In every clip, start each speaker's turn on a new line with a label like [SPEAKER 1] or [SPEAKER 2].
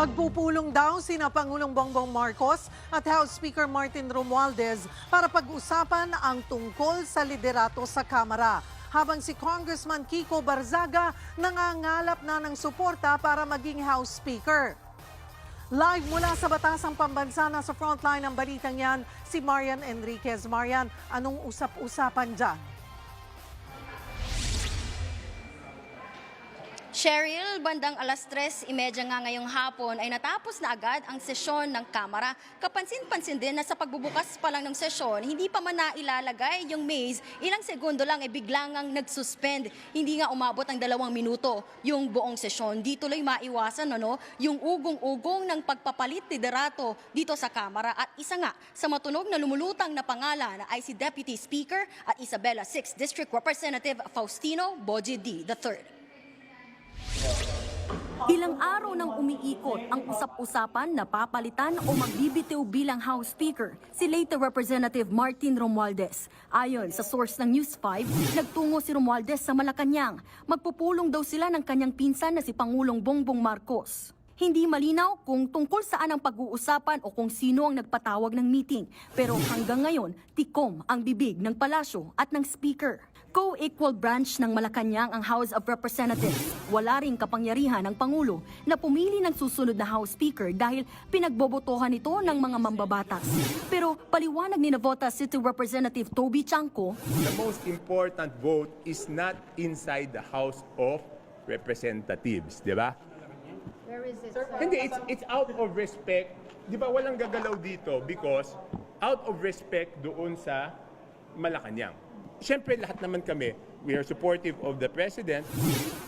[SPEAKER 1] Magpupulong daw sina Pangulong Bongbong Marcos at House Speaker Martin Romualdez para pag-usapan ang tungkol sa liderato sa Kamara. Habang si Congressman Kiko Barzaga nangangalap na ng suporta para maging House Speaker. Live mula sa Batasang Pambansa na sa frontline ng balitang yan, si Marian Enriquez. Marian, anong usap-usapan dyan?
[SPEAKER 2] Cheryl, bandang alas 3.30 nga ngayong hapon ay natapos na agad ang sesyon ng Kamara. Kapansin-pansin din na sa pagbubukas pa lang ng sesyon, hindi pa man nailalagay yung maze, ilang segundo lang ay biglang ang nag-suspend. Hindi nga umabot ang dalawang minuto yung buong sesyon. Di tuloy maiwasan ano, yung ugong-ugong ng pagpapalit liderato dito sa Kamara. At isa nga sa matunog na lumulutang na pangalan ay si Deputy Speaker at Isabela 6th District Representative Faustino Bojidi III.
[SPEAKER 3] Ilang araw nang umiikot ang usap-usapan na papalitan o magbibitiw bilang House Speaker si late Representative Martin Romualdez. Ayon sa source ng News 5, nagtungo si Romualdez sa Malacanang. Magpupulong daw sila ng kanyang pinsan na si Pangulong Bongbong Marcos. Hindi malinaw kung tungkol saan ang pag-uusapan o kung sino ang nagpatawag ng meeting. Pero hanggang ngayon, tikom ang bibig ng palasyo at ng speaker. Co-equal branch ng Malacanang ang House of Representatives. Wala ring kapangyarihan ng Pangulo na pumili ng susunod na House Speaker dahil pinagbobotohan ito ng mga mambabatas. Pero paliwanag ni Navota City Representative Toby Chanco,
[SPEAKER 4] the most important vote is not inside the House of Representatives, di ba? Hindi, it's, it's out of respect. Di ba walang gagalaw dito because out of respect doon sa Malacanang. Siyempre, lahat naman kami, we are supportive of the President.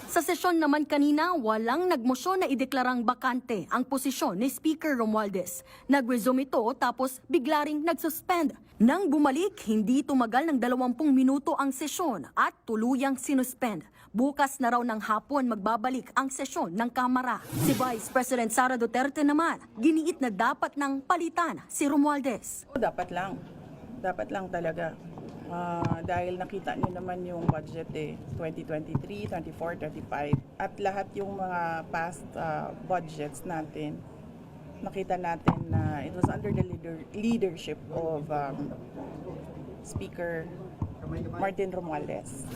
[SPEAKER 3] Sa sesyon naman kanina, walang nagmosyon na ideklarang bakante ang posisyon ni Speaker Romualdez. Nag-resume ito tapos bigla ring nagsuspend. Nang bumalik, hindi tumagal ng 20 minuto ang sesyon at tuluyang sinuspend. Bukas na raw ng hapon magbabalik ang sesyon ng Kamara. Si Vice President Sara Duterte naman, giniit na dapat ng palitan si Romualdez.
[SPEAKER 5] Dapat lang. Dapat lang talaga. Ah, dahil nakita niyo naman yung budget eh, 2023, 24, 25. At lahat yung mga past ah, budgets natin, nakita natin na it was under the leader, leadership of um, Speaker Martin Romualdez.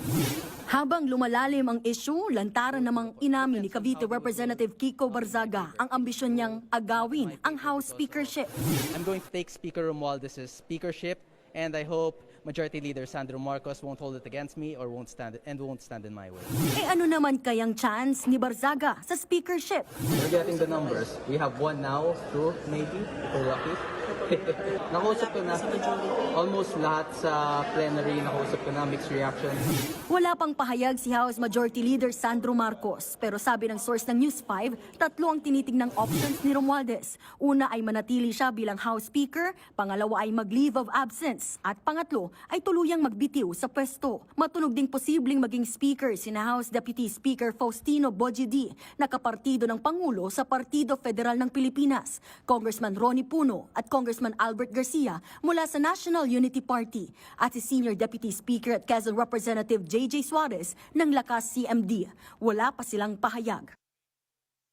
[SPEAKER 3] Habang lumalalim ang issue, lantaran namang inamin ni Cavite Representative Kiko Barzaga ang ambisyon niyang agawin ang House Speakership.
[SPEAKER 6] I'm going to take Speaker Romualdez's speakership, and I hope Majority Leader Sandro Marcos won't hold it against me or won't stand and won't stand in my way.
[SPEAKER 3] Eh ano naman kayang chance ni Barzaga sa speakership?
[SPEAKER 6] We're getting the numbers. We have one now, two maybe, if we're lucky. nakausap ko na almost lahat sa plenary, nakausap ko na, mixed reaction.
[SPEAKER 3] Wala pang pahayag si House Majority Leader Sandro Marcos. Pero sabi ng source ng News 5, tatlo ang tinitingnang options ni Romualdez. Una ay manatili siya bilang House Speaker, pangalawa ay mag-leave of absence, at pangatlo ay tuluyang magbitiw sa pwesto. Matunog ding posibleng maging Speaker si House Deputy Speaker Faustino Bojidi, na kapartido ng Pangulo sa Partido Federal ng Pilipinas, Congressman Ronnie Puno at Congressman Albert Garcia mula sa National Unity Party at si Senior Deputy Speaker at Quezon Representative JJ Suarez ng Lakas CMD. Wala pa silang pahayag.